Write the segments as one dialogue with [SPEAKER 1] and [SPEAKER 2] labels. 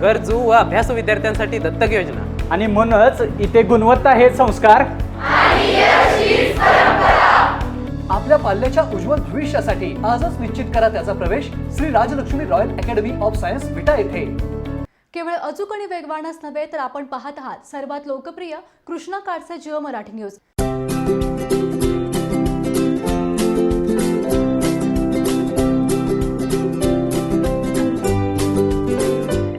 [SPEAKER 1] गरजू व अभ्यासू विद्यार्थ्यांसाठी दत्तक योजना.
[SPEAKER 2] आणि म्हणूनच इथे गुणवत्ता हे संस्कार.
[SPEAKER 3] आपल्या पाल्याच्या उज्ज्वल भविष्यासाठी आजच निश्चित करा त्याचा प्रवेश Shri Rajlakshmi royal academy of science Vita येथे.
[SPEAKER 4] केवळ अचूक आणि वेगवानच नव्हे तर आपण पाहत आहात सर्वात लोकप्रिय कृष्णा काडसे जिओ मराठी न्यूज.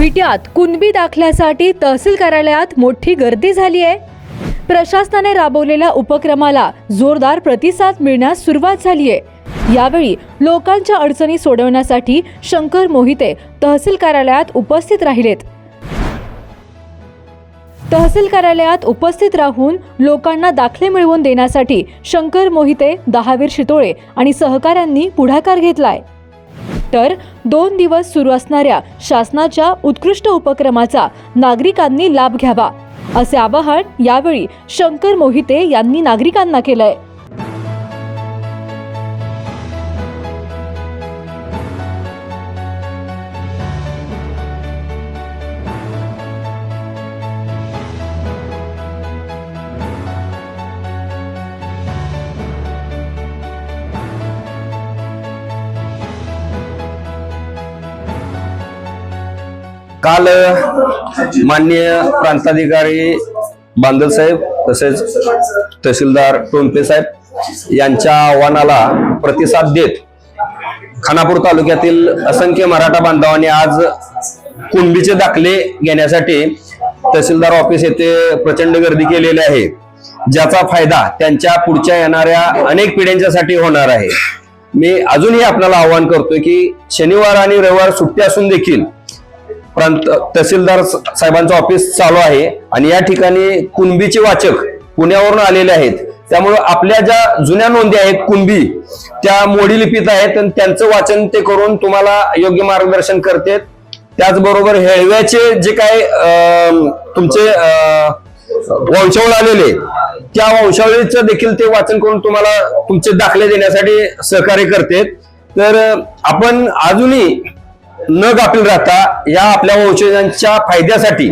[SPEAKER 5] विट्यात कुणबी दाखल्यासाठी तहसील कार्यालयात मोठी गर्दी झाली आहे. प्रशासनाने राबवलेल्या उपक्रमाला जोरदार प्रतिसाद मिळण्यास सुरुवात झाली आहे. यावेळी लोकांच्या अडचणी सोडवण्यासाठी शंकर मोहिते तहसील कार्यालयात उपस्थित राहिलेत. तहसील कार्यालयात उपस्थित राहून लोकांना दाखले मिळवून देण्यासाठी शंकर मोहिते दहावीर शितोळे आणि सहकाऱ्यांनी पुढाकार घेतलाय. तर दोन दिवस सुरू असणाऱ्या शासनाच्या उत्कृष्ट उपक्रमाचा नागरिकांनी लाभ घ्यावा असे आवाहन यावेळी शंकर मोहिते यांनी नागरिकांना केलंय.
[SPEAKER 6] काल माननीय प्रांताधिकारी बांधल साहेब तसेच तहसीलदार टोंपे साहेब यांच्या आव्हानाला प्रतिसाद देत खानापूर तालुक्यातील असंख्य मराठा बांधवांनी आज कुणबीचे दाखले घेण्यासाठी तहसीलदार ऑफिस येथे प्रचंड गर्दी केलेली आहे. ज्याचा फायदा त्यांच्या पुढच्या येणाऱ्या अनेक पिढ्यांच्यासाठी होणार आहे. मी अजूनही आपल्याला आवाहन करतोय की शनिवार आणि रविवार सुट्टी असून देखील प्रांत तहसीलदार साहेबांचं ऑफिस चालू आहे आणि या ठिकाणी कुणबीचे वाचक पुण्यावरून आलेले आहेत. त्यामुळं आपल्या ज्या जुन्या नोंदी आहेत कुणबी त्या मोडी लिपीत आहेत आणि त्यांचं वाचन ते करून तुम्हाला योग्य मार्गदर्शन करते. त्याचबरोबर हेळव्याचे जे काय तुमचे वंशावळ आलेले त्या वंशावळीचं देखील ते वाचन करून तुम्हाला तुमचे दाखले देण्यासाठी सहकार्य करते. तर आपण अजूनही न गाफील राहता या आपल्या वंशजांच्या फायद्यासाठी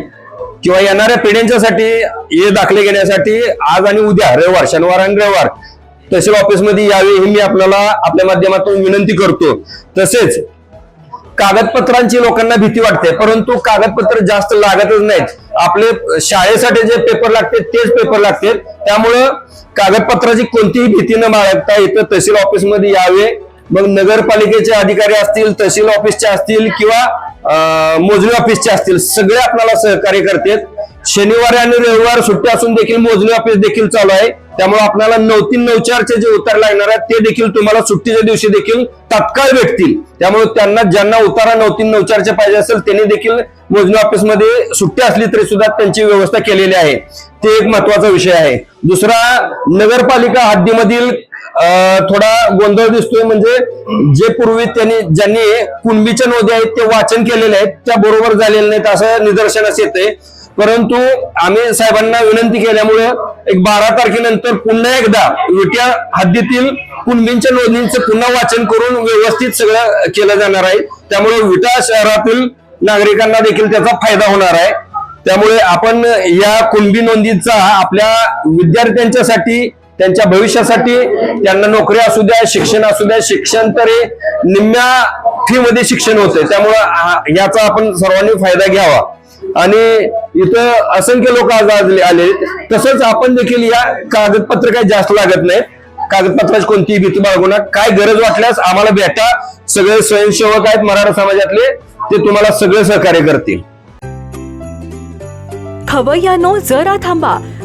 [SPEAKER 6] किंवा येणाऱ्या पिढ्यांच्यासाठी हे दाखले घेण्यासाठी आज आणि उद्या रविवार शनिवार आणि रविवार तहसील ऑफिसमध्ये यावे हे मी आपल्याला आपल्या माध्यमातून विनंती करतो. तसेच कागदपत्रांची लोकांना भीती वाटते परंतु कागदपत्र जास्त लागतच नाहीत. आपले शाळेसाठी जे पेपर लागते तेच पेपर लागते. त्यामुळं कागदपत्राची कोणतीही भीती न बाळगता इथं तहसील ऑफिसमध्ये यावे. मग नगरपालिकेचे अधिकारी असतील तहसील ऑफिसचे असतील किंवा मोजणी ऑफिसचे असतील सगळे आपल्याला सहकार्य करतात. शनिवारी आणि रविवार सुट्टी असून देखील मोजणी ऑफिस देखील चालू आहे. त्यामुळे आपल्याला नऊ तीन नऊ चारचे जे उतार लागणार आहेत ते देखील तुम्हाला सुट्टीच्या दिवशी देखील तात्काळ भेटतील. त्यामुळे त्यांना ज्यांना उतारा नऊ तीन नऊ चारचे पाहिजे असेल त्यांनी देखील मोजणी ऑफिसमध्ये सुट्टी असली तरी सुद्धा त्यांची व्यवस्था केलेली आहे. ते एक महत्त्वाचा विषय आहे. दुसरा नगरपालिका हद्दीमधील थोडा गोंधळ दिसतोय म्हणजे जे पूर्वी त्यांनी ज्यांनी कुणबीच्या नोंदी आहेत ते वाचन केलेले आहेत त्या बरोबर झालेल्या नाहीत असं निदर्शनास येते परंतु आम्ही साहेबांना विनंती केल्यामुळे एक बारा तारखेनंतर पुन्हा एकदा विट्या हद्दीतील कुणबींच्या नोंदींचं पुन्हा वाचन करून व्यवस्थित सगळं केलं जाणार आहे. त्यामुळे विटा शहरातील नागरिकांना देखील त्याचा फायदा होणार आहे. त्यामुळे आपण या कुणबी नोंदीचा आपल्या विद्यार्थ्यांच्यासाठी त्यांच्या भविष्यासाठी त्यांना नोकरी असू द्या शिक्षण असू द्या शिक्षण तरी निम्म्या फी मध्ये शिक्षण होतंय. त्यामुळं याचा आपण सर्वांनी फायदा घ्यावा. आणि इथं असंख्य लोक आज आले आले. तसंच आपण देखील या कागदपत्र काही जास्त लागत नाही कागदपत्राची कोणतीही भीती बाळगू नका. काय गरज वाटल्यास आम्हाला भेटा. सगळे स्वयंसेवक आहेत मराठा समाजातले. ते तुम्हाला सगळे सहकार्य करतील.
[SPEAKER 5] खवयानो जरा थांबा.